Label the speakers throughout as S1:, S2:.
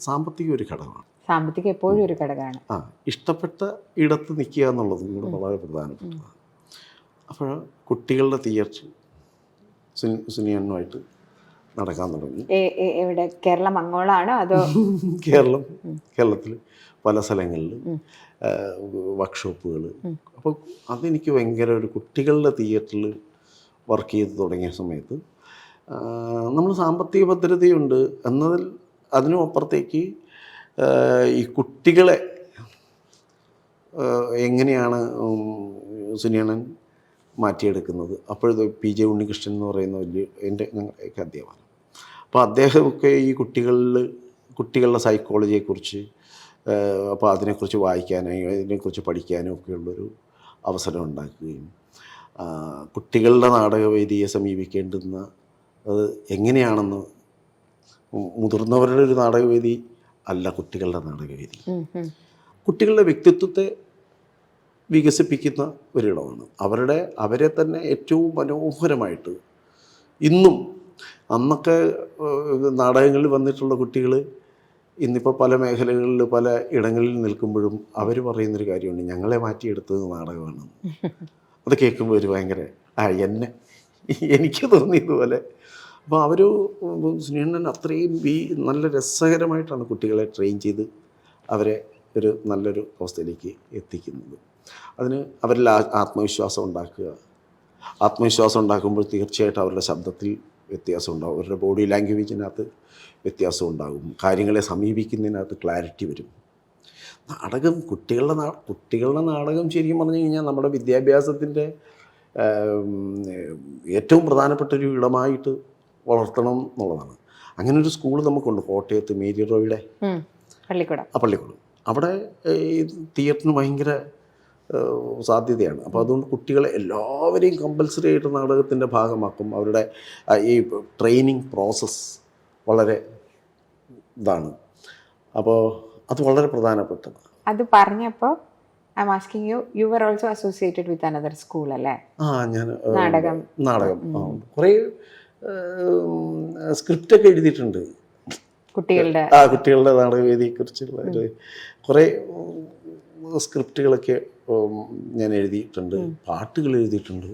S1: സാമ്പത്തിക ഒരു ഘടകമാണ്
S2: സാമ്പത്തികം എപ്പോഴും ഒരു ഘടകമാണ്.
S1: ആ ഇഷ്ടപ്പെട്ട ഇടത്ത് നിൽക്കുക എന്നുള്ളതും കൂടെ വളരെ പ്രധാനപ്പെട്ടതാണ്. അപ്പോൾ കുട്ടികളുടെ തിയേറ്റർ സുനി സുനിയനുമായിട്ട് നടക്കാൻ തുടങ്ങി.
S2: എവിടെ? കേരളം അങ്ങോളാണോ അതോ?
S1: കേരളം കേരളത്തിൽ പല സ്ഥലങ്ങളിൽ വർക്ക്ഷോപ്പുകൾ അപ്പോൾ അതെനിക്ക് ഭയങ്കര ഒരു കുട്ടികളുടെ തിയേറ്ററിൽ വർക്ക് ചെയ്ത് തുടങ്ങിയ സമയത്ത് നമ്മൾ സാമ്പത്തിക ഭദ്രതയുണ്ട് എന്നതിൽ അതിനും അപ്പുറത്തേക്ക് ഈ കുട്ടികളെ എങ്ങനെയാണ് സുനിയണൻ മാറ്റിയെടുക്കുന്നത്? അപ്പോഴത് പി ജെ ഉണ്ണികൃഷ്ണൻ എന്ന് പറയുന്ന വലിയ എന്റെ ഞങ്ങളുടെയൊക്കെ അധ്യാപനം അപ്പോൾ അദ്ദേഹമൊക്കെ ഈ കുട്ടികളിൽ കുട്ടികളുടെ സൈക്കോളജിയെക്കുറിച്ച് അപ്പോൾ അതിനെക്കുറിച്ച് വായിക്കാനായി അതിനെക്കുറിച്ച് പഠിക്കാനും ഒക്കെയുള്ളൊരു അവസരം ഉണ്ടാക്കുകയും കുട്ടികളുടെ നാടകവേദിയെ സമീപിക്കേണ്ടുന്ന അത് എങ്ങനെയാണെന്ന് മുതിർന്നവരുടെ ഒരു നാടകവേദി അല്ല കുട്ടികളുടെ നാടകവേദി. കുട്ടികളുടെ വ്യക്തിത്വത്തെ വികസിപ്പിക്കുന്ന ഒരിടമാണ്. അവരുടെ അവരെ തന്നെ ഏറ്റവും മനോഹരമായിട്ട് ഇന്നും അന്നൊക്കെ നാടകങ്ങളിൽ വന്നിട്ടുള്ള കുട്ടികൾ ഇന്നിപ്പോൾ പല മേഖലകളിൽ പല ഇടങ്ങളിൽ നിൽക്കുമ്പോഴും അവർ പറയുന്നൊരു കാര്യമുണ്ട്. ഞങ്ങളെ മാറ്റിയെടുത്തത് നാടകമാണ്. അത് കേൾക്കുമ്പോൾ ഒരു ഭയങ്കര ആ എന്നെ എനിക്ക് തോന്നിയതുപോലെ അപ്പോൾ അവർ സുനീണ്ണൻ അത്രയും ഈ നല്ല രസകരമായിട്ടാണ് കുട്ടികളെ ട്രെയിൻ ചെയ്ത് അവരെ ഒരു നല്ലൊരു അവസ്ഥയിലേക്ക് എത്തിക്കുന്നത്. അതിന് അവരിൽ ആത്മവിശ്വാസം ഉണ്ടാക്കുക. ആത്മവിശ്വാസം ഉണ്ടാക്കുമ്പോൾ തീർച്ചയായിട്ടും അവരുടെ ശബ്ദത്തിൽ വ്യത്യാസം ഉണ്ടാകും അവരുടെ ബോഡി ലാംഗ്വേജിനകത്ത് വ്യത്യാസം ഉണ്ടാകും. കാര്യങ്ങളെ സമീപിക്കുന്നതിനകത്ത് ക്ലാരിറ്റി വരും. നാടകം കുട്ടികളുടെ നാ കുട്ടികളുടെ നാടകം ശരിക്കും പറഞ്ഞു കഴിഞ്ഞാൽ നമ്മുടെ വിദ്യാഭ്യാസത്തിന്റെ ഏറ്റവും പ്രധാനപ്പെട്ട ഒരു ഇടമായിട്ട് വളർത്തണം എന്നുള്ളതാണ്. അങ്ങനെ ഒരു സ്കൂൾ നമുക്കുണ്ട് കോട്ടയത്ത് മേരി റോയുടെ.
S2: പള്ളിക്കൂടം.
S1: ആ പള്ളിക്കൂടം. അവിടെ ഈ തിയേറ്ററിന് ഭയങ്കര സാധ്യതയാണ്. അപ്പോൾ അതുകൊണ്ട് കുട്ടികളെ എല്ലാവരെയും കമ്പൽസറി ആയിട്ട് നാടകത്തിന്റെ ഭാഗമാക്കും. അവരുടെ ഈ ട്രെയിനിങ് പ്രോസസ്സ് വളരെ ഇതാണ്. അപ്പോൾ അത് വളരെ പ്രധാനപ്പെട്ടതാണ്.
S2: അത് പറഞ്ഞപ്പോൾ I am asking you you are also associated with another school അല്ലേ?
S1: ആ ഞാൻ
S2: നാടകം.
S1: നാടകം. കുറേ സ്ക്രിപ്റ്റൊക്കെ എഴുതിയിട്ടുണ്ട്.
S2: കുട്ടികളുടെ.
S1: ആ കുട്ടികളുടെ നാടകവേദിയെക്കുറിച്ചുള്ള ഒരു കുറേ സ്ക്രിപ്റ്റുകളൊക്കെ ഞാൻ എഴുതിയിട്ടുണ്ട്. പാട്ടുകൾ എഴുതിയിട്ടുണ്ട്.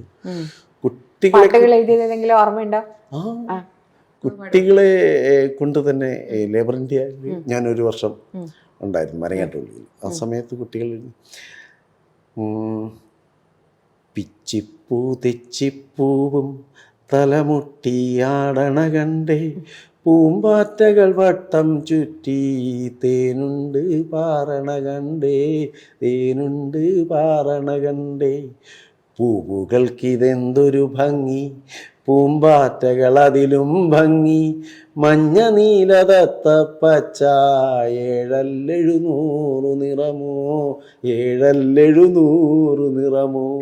S1: കുട്ടികളെ
S2: ഓർമ്മയുണ്ടോ?
S1: ആ. കുട്ടികളെ കൊണ്ട് തന്നെ ലേബർ ഇന്ത്യയിൽ ഞാനൊരു വർഷം ഉണ്ടായിരുന്നു മരങ്ങാട്ടുള്ളിൽ ആ സമയത്ത് കുട്ടികൾ പിച്ചിപ്പൂ തെച്ചിപ്പൂവും തലമുട്ടിയാടണ കണ്ടേ. പൂമ്പാറ്റകൾ വട്ടം ചുറ്റി തേനുണ്ട് പാറണ കണ്ടേ. തേനുണ്ട് പാറണ കണ്ടേ. പൂവുകൾക്കിതെന്തൊരു ഭംഗി. പൂമ്പാറ്റകൾ അതിലും ഭംഗി. മഞ്ഞ നീലതത്ത പച്ച ഏഴല്ലെഴുന്നൂറ് നിറമോ? ഏഴല്ലെഴുന്നൂറ് നിറമോ?